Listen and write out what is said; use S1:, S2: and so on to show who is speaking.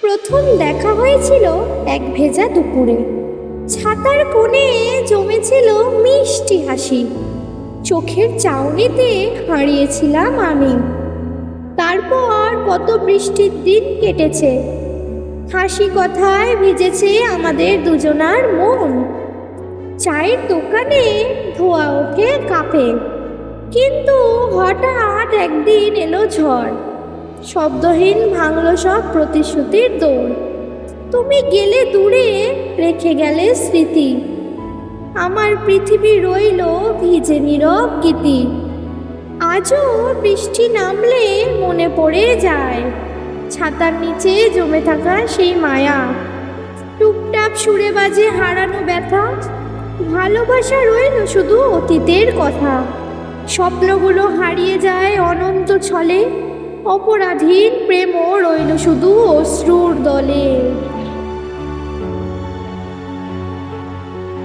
S1: প্রথম দেখা হয়েছিল এক ভেজা দুপুরে। ছাতার কোণে জমেছিল মিষ্টি হাসি। চোখের চাউনিতে হারিয়েছিলাম আমি। তারপর কত বৃষ্টির দিন কেটেছে। হাসি কথায় ভিজেছে আমাদের দুজনার মন। চায়ের দোকানে ধোয়া ওঠে কাপে। কিন্তু হঠাৎ একদিন এলো ঝড়। শব্দহীন ভাঙল সব প্রতিশ্রুতির দৌড়। তুমি গেলে দূরে রেখে গেলে স্মৃতি। আমার পৃথিবী রইল ভিজে নীরব গীতি। আজও বৃষ্টি নামলে মনে পড়ে যায়। ছাতার নিচে জমে থাকা সেই মায়া। টুপটাপ সুরে বাজে হারানো ব্যথা। ভালোবাসা রইল শুধু অতীতের কথা। স্বপ্নগুলো হারিয়ে যায় অনন্ত ছলে। অপরাধীন প্রেমও রইল শুধু অশ্রুর দলে।